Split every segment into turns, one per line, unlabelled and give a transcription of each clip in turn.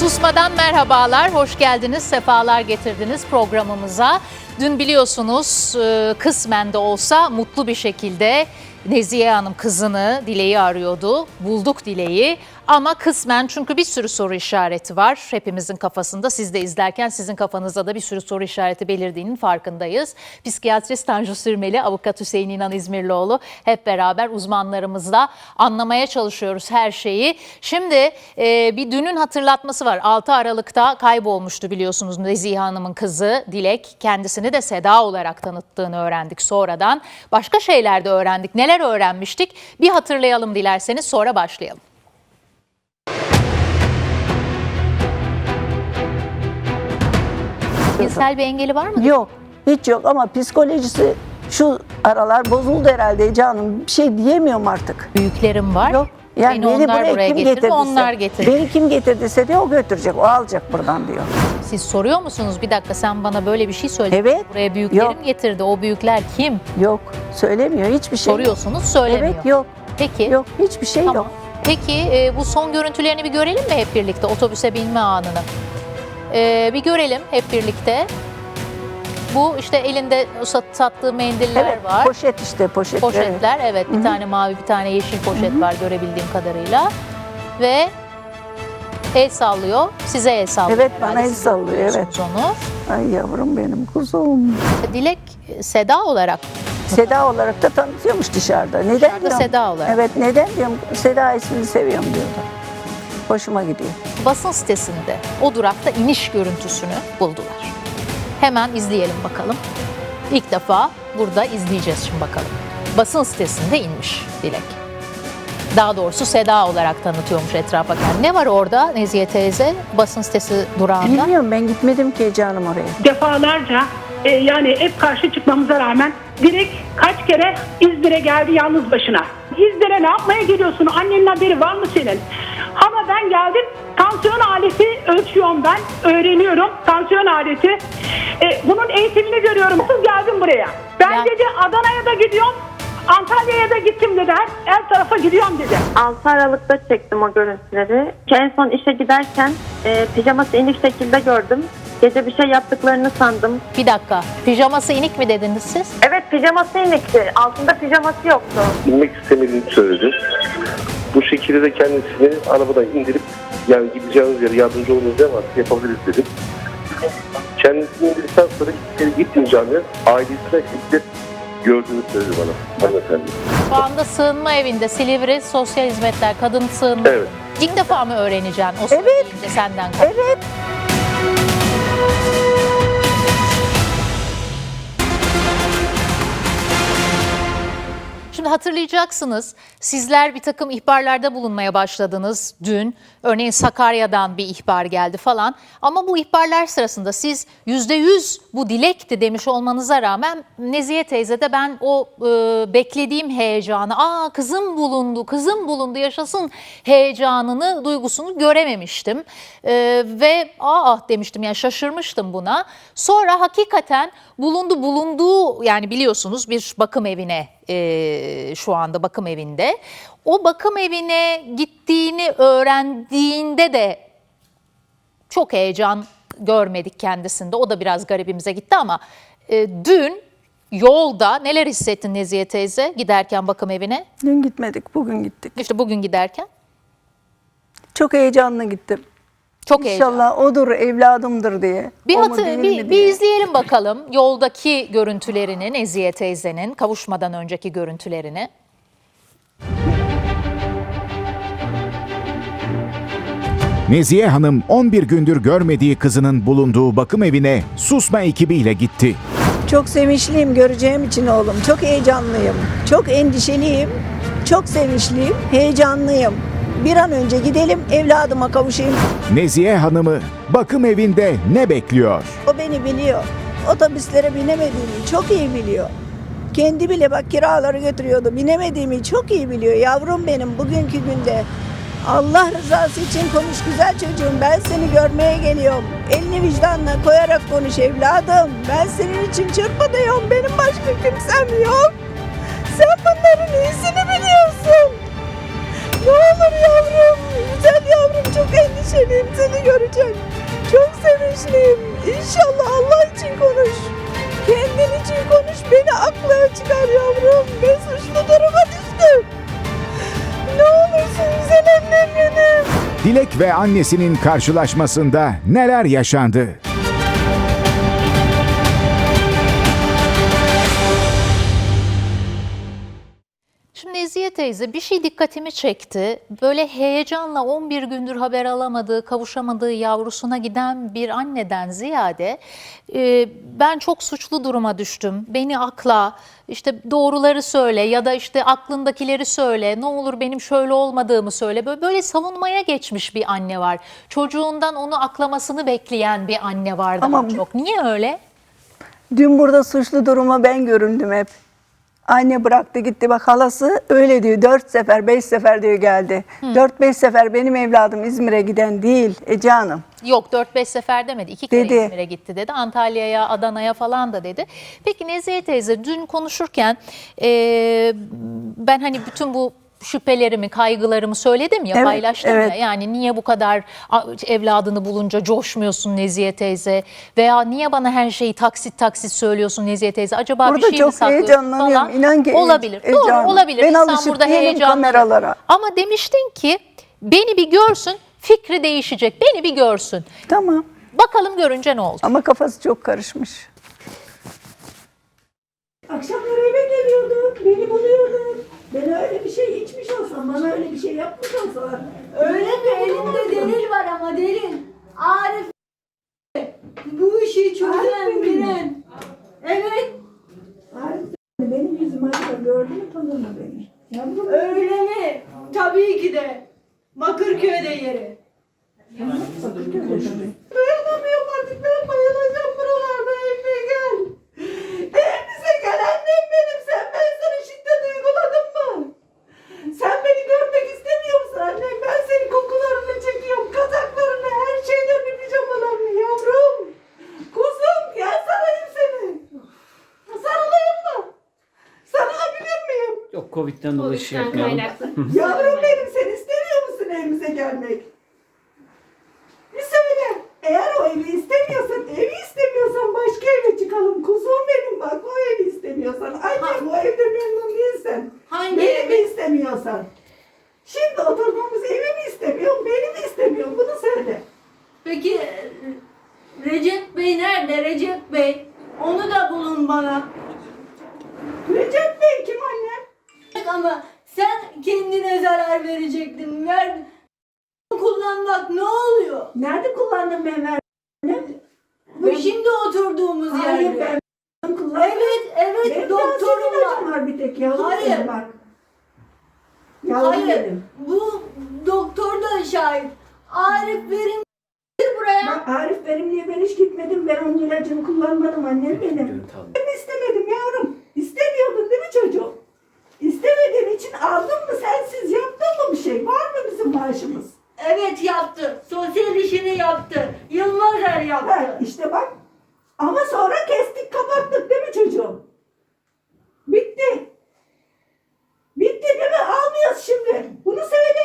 Susmadan merhabalar, hoş geldiniz, sefalar getirdiniz programımıza. Dün biliyorsunuz e, kısmen de olsa mutlu bir şekilde Nezihe Hanım kızını Dile'yi arıyordu. Bulduk Dile'yi ama kısmen çünkü bir sürü soru işareti var hepimizin kafasında. Siz de izlerken sizin kafanızda da bir sürü soru işareti belirdiğinin farkındayız. Psikiyatrist Tanju Sürmeli, avukat Hüseyin İnan İzmirlioğlu hep beraber uzmanlarımızla anlamaya çalışıyoruz her şeyi. Şimdi e, bir dünün hatırlatması var. 6 Aralık'ta kaybolmuştu biliyorsunuz Nezihe Hanım'ın kızı Dilek. Kendisini de Seda olarak tanıttığını öğrendik sonradan. Başka şeyler de öğrendik. Neler öğrenmiştik? Bir hatırlayalım dilerseniz sonra başlayalım. Cinsel bir engeli var mı?
Yok. Hiç yok ama psikolojisi şu aralar bozuldu herhalde canım. Bir şey diyemiyorum artık.
Büyüklerim var.
Yok. Yani
Beni
beni, buraya
buraya
kim
getirdi,
getirdiyse,
onlar getirdi.
Beni kim getirdiyse diyor o götürecek, o alacak buradan diyor.
Siz soruyor musunuz? Bir dakika sen bana böyle bir şey söyledin.
Evet.
Buraya büyüklerim
Yok.
getirdi. O büyükler kim?
Yok, söylemiyor hiçbir şey.
Soruyorsunuz söylemiyor.
Evet, yok.
Peki.
Yok, hiçbir şey
Tamam.
yok.
Peki e, bu son görüntülerini bir görelim mi hep birlikte otobüse binme anını? E, bir görelim hep birlikte. Bu işte elinde sat- sattığı mendiller
Evet,
var.
poşet işte, poşet.
Poşetler evet bir tane mavi bir tane yeşil poşet var görebildiğim kadarıyla. Ve el sallıyor. Size el sallıyor.
Evet, bana el
Siz
sallıyor, evet.
Onu.
Ay yavrum benim kuzum.
Dilek Seda olarak
Seda olarak da tanıtıyormuş dışarıda. Neden
Dışarıda
diyorum?
Seda olarak.
Evet, neden diyorum? Seda ismini seviyorum diyordu. Hoşuma gidiyor.
Basın sitesinde o durakta iniş görüntüsünü buldular. Hemen izleyelim bakalım. İlk defa burada izleyeceğiz şimdi bakalım. Basın sitesinde inmiş Dilek. Daha doğrusu Seda olarak tanıtıyormuş etrafa. Yani ne var orada Nezihe teyze basın sitesi durağında?
Bilmiyorum ben gitmedim ki canım oraya.
defalarca e, yani hep karşı çıkmamıza rağmen direkt kaç kere İzmir'e geldi yalnız başına. İzmir'e ne yapmaya geliyorsun? Annenin haberi var mı senin? Ama ben geldim tansiyon aleti ölçüyorum ben. Öğreniyorum tansiyon aleti. E, bunun eğitimini görüyorum. Nasıl geldim buraya? Ben
Ya-
dedi Adana'ya da gidiyorum. Antalya'ya da gittim dedi. Her, her tarafa gidiyorum dedi.
6 Aralık'ta çektim o görüntüleri. En son işe giderken e, pijaması inik şekilde gördüm. Gece bir şey yaptıklarını sandım.
Bir dakika. Pijaması inik mi dediniz siz?
Evet pijaması inikti. Altında pijaması yoktu.
inmek istemediğini söyledi. Bu şekilde de kendisini arabadan indirip yani gideceğiniz yere yardımcı olunuz ne varsa yapabiliriz dedim. Kendisini indirdikten sonra gittiği gitmeyeceğini ailesine şiddet gördüğünü söyledi bana hanımefendi.
Şu anda sığınma evinde Silivri Sosyal Hizmetler Kadın Sığınma
Evet.
İlk defa mı öğreneceksin o
Evet.
senden?
Evet.
Şimdi hatırlayacaksınız sizler bir takım ihbarlarda bulunmaya başladınız dün. Örneğin Sakarya'dan bir ihbar geldi falan. Ama bu ihbarlar sırasında siz yüzde yüz bu dilekti demiş olmanıza rağmen Nezihe teyze de ben o e, beklediğim heyecanı, aa kızım bulundu, kızım bulundu yaşasın heyecanını, duygusunu görememiştim. E, ve aa demiştim yani şaşırmıştım buna. Sonra hakikaten bulundu bulunduğu yani biliyorsunuz bir bakım evine e, şu anda bakım evinde. O bakım evine gittiğini öğrendiğinde de çok heyecan görmedik kendisinde. O da biraz garibimize gitti ama e, dün yolda neler hissettin Nezihe teyze giderken bakım evine?
Dün gitmedik, bugün gittik.
İşte bugün giderken
Çok heyecanlı gittim.
çok heyecan.
İnşallah odur, evladımdır diye.
Bir, hatı, bir,
mi
bir
diye.
izleyelim bakalım yoldaki görüntülerini Nezihe teyzenin kavuşmadan önceki görüntülerini.
Nezihe Hanım 11 gündür görmediği kızının bulunduğu bakım evine susma ekibiyle gitti.
Çok sevinçliyim göreceğim için oğlum. Çok heyecanlıyım. Çok endişeliyim. Çok sevinçliyim. Heyecanlıyım. Bir an önce gidelim evladıma kavuşayım.
Nezihe Hanım'ı bakım evinde ne bekliyor?
O beni biliyor. Otobüslere binemediğimi çok iyi biliyor. Kendi bile bak kiraları götürüyordu. Binemediğimi çok iyi biliyor. Yavrum benim bugünkü günde. Allah rızası için konuş güzel çocuğum. Ben seni görmeye geliyorum. Elini vicdanına koyarak konuş evladım. Ben senin için çırpınıyorum. Benim başka kimsem yok. Sen bunların iyisini biliyorsun. Ne olur yavrum, güzel yavrum çok endişeliyim seni göreceğim. Müslim. İnşallah Allah için konuş. Kendin için konuş. Beni akla çıkar yavrum. Ben suçlu duruma
Dilek ve annesinin karşılaşmasında neler yaşandı?
Nezihe teyze bir şey dikkatimi çekti. Böyle heyecanla 11 gündür haber alamadığı, kavuşamadığı yavrusuna giden bir anneden ziyade e, ben çok suçlu duruma düştüm. Beni akla, işte doğruları söyle ya da işte aklındakileri söyle. Ne olur benim şöyle olmadığımı söyle. Böyle, böyle savunmaya geçmiş bir anne var. Çocuğundan onu aklamasını bekleyen bir anne var daha
Ama-
çok. Niye öyle?
Dün burada suçlu duruma ben göründüm hep. Anne bıraktı gitti bak halası öyle diyor. Dört sefer beş sefer diyor geldi. Dört beş sefer benim evladım İzmir'e giden değil Ece Hanım.
Yok 4-5 sefer demedi. İki kere
Dedi.
İzmir'e gitti dedi. Antalya'ya, Adana'ya falan da dedi. Peki Nezihe teyze dün konuşurken e, ben hani bütün bu şüphelerimi, kaygılarımı söyledim ya,
Evet,
paylaştım
evet.
ya. Yani niye bu kadar evladını bulunca coşmuyorsun Nezihe teyze? Veya niye bana her şeyi taksit taksit söylüyorsun Nezihe teyze? Acaba bir
Burada
şey mi
çok
saklıyorsun
heyecanlanıyorum.
falan?
İnan ki
Olabilir.
Ece
Doğru olabilir.
Ben
İnsan
alışık
burada
kameralara.
Ama demiştin ki beni bir görsün, fikri değişecek. Beni bir görsün.
Tamam
Bakalım görünce ne oldu?
ama kafası çok karışmış. Akşamları eve geliyordu, beni buluyordu. Ben öyle bir şey içmiş olsam, bana öyle bir şey yapmış olsalar.
Öyle mi? Elimde delil var ama delil. Arif bu işi çözen bilen. Evet.
Benim yüzüm acaba gördü mü tanıdı mı beni? Yavrum
Öyle mi? Tabii ki de. Bakırköy'de yeri.
Dayanamıyorum artık ben bayılacağım buralarda Emre gel. Evimize gel annem benim sen ben sana şiddet uyguladım mı? Sen beni görmek istemiyor musun annem? Ben senin kokularını çekiyorum. Kazaklarını, her şeylerini, pijamalarını yavrum. Kuzum gel sarayım seni. Sarılayım mı? Sarılabilir miyim?
Yok Covid'den dolayı şey yapmayalım.
Yavrum benim sen istemiyor musun evimize gelmek? Bir söyle. Eğer o evi istemiyorsan, evi istemiyorsan başka eve çıkalım. Kuzum benim bak o evi istemiyorsan. Annem o evde memnun değilsen.
Hangi
beni
evi?
mi istemiyorsan. Şimdi oturduğumuz evi mi istemiyorsun, beni mi istemiyorsun? Bunu söyle.
Peki e, Recep Bey nerede? Recep Bey. Onu da bulun bana.
Recep Bey kim annem?
Ama sen kendine zarar verecektin. Ver. Kullanmak ne oluyor?
Nerede kullandın ben ver?
Bu şimdi oturduğumuz
Hayır
yerde.
ben kullandım.
Evet, evet
Benim
doktorum var.
var bir tek yavrum
Hayır.
benim bak. Yavrum
Hayır,
benim.
bu doktor da şahit. Arif verin buraya.
Bak Arif verimliye ben hiç gitmedim. Ben onun ilacını kullanmadım annem benim. Ben istemedim yavrum. İstemiyordun değil mi çocuğum? İstemediğin için aldın mı sensiz yaptın mı bir şey? Var mı bizim maaşımız?
Evet yaptı. Sosyal işini yaptı. Yılmazer
Ha,
yaptı.
işte bak. Ama sonra kestik kapattık değil mi çocuğum? Bitti. Bitti değil mi? Almıyoruz şimdi. Bunu söyle.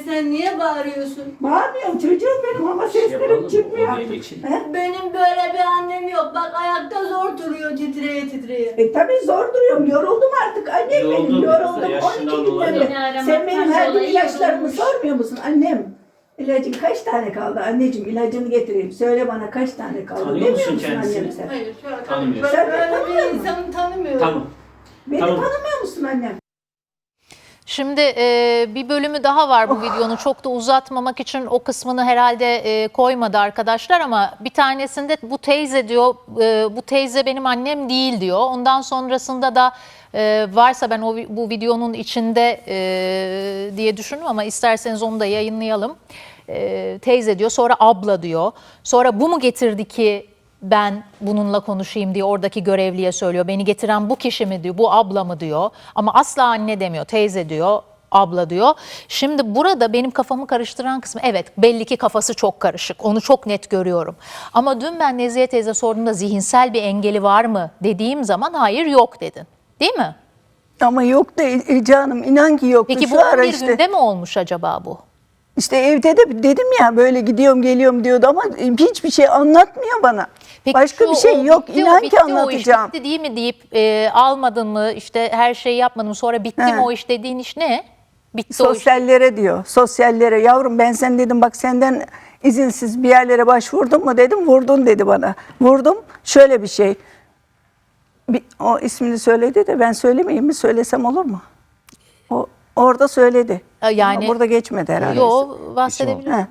Saniye sen niye bağırıyorsun?
Bağırmıyorum çocuğum benim ama
Şey
seslerim
yapalım,
çıkmıyor artık. He?
Benim böyle bir annem yok. Bak ayakta zor duruyor titreye titreye.
E tabii zor duruyorum. Yoruldum artık annem benim.
Yoruldun
Yoruldum.
kız da
12
yaşından
günden
dolayı.
beri.
Beni aramak
Sen benim her gün
dolayı
ilaçlarımı
yorulmuş.
sormuyor musun annem? İlacın kaç tane kaldı anneciğim? İlacını getireyim. Söyle bana kaç tane kaldı?
Tanıyor
Demiyor
musun
musun
kendisini?
annem sen?
Hayır şu an
Tanımıyorum.
Ben
Sen
böyle
tanımıyor
bir
musun?
insanı tanımıyorum.
Tamam.
Beni
Tamam.
tanımıyor musun annem?
Şimdi e, bir bölümü daha var bu videonun. Çok da uzatmamak için o kısmını herhalde e, koymadı arkadaşlar ama bir tanesinde bu teyze diyor, e, bu teyze benim annem değil diyor. Ondan sonrasında da e, varsa ben o bu videonun içinde e, diye düşündüm ama isterseniz onu da yayınlayalım. E, teyze diyor, sonra abla diyor. Sonra bu mu getirdi ki ben bununla konuşayım diye oradaki görevliye söylüyor. Beni getiren bu kişi mi diyor, bu abla mı diyor. Ama asla anne demiyor, teyze diyor, abla diyor. Şimdi burada benim kafamı karıştıran kısmı evet belli ki kafası çok karışık. Onu çok net görüyorum. Ama dün ben Nezihe teyze sorduğumda zihinsel bir engeli var mı dediğim zaman hayır yok dedin. Değil mi?
Ama yok da Ece Hanım inan ki yoktu.
Peki bu
Şu ara
11
işte.
günde mi olmuş acaba bu?
İşte evde de dedim ya böyle gidiyorum geliyorum diyordu ama hiçbir şey anlatmıyor bana. Başka
şu
bir şey
o
yok.
bitti, o
İnan
bitti
ki
o iş,
anlatacağım.
bitti değil mi deyip e, almadın mı işte her şeyi yapmadın mı sonra bitti
He.
mi o iş dediğin iş ne? Bitti o iş.
Sosyallere diyor. Sosyallere yavrum ben sen dedim bak senden izinsiz bir yerlere başvurdun mu dedim. Vurdun dedi bana. Vurdum. Şöyle bir şey. Bir, o ismini söyledi de ben söylemeyeyim mi? Söylesem olur mu? Orada söyledi.
E, yani-
Ama burada geçmedi herhalde.
Yo bahsedebilirim.
He.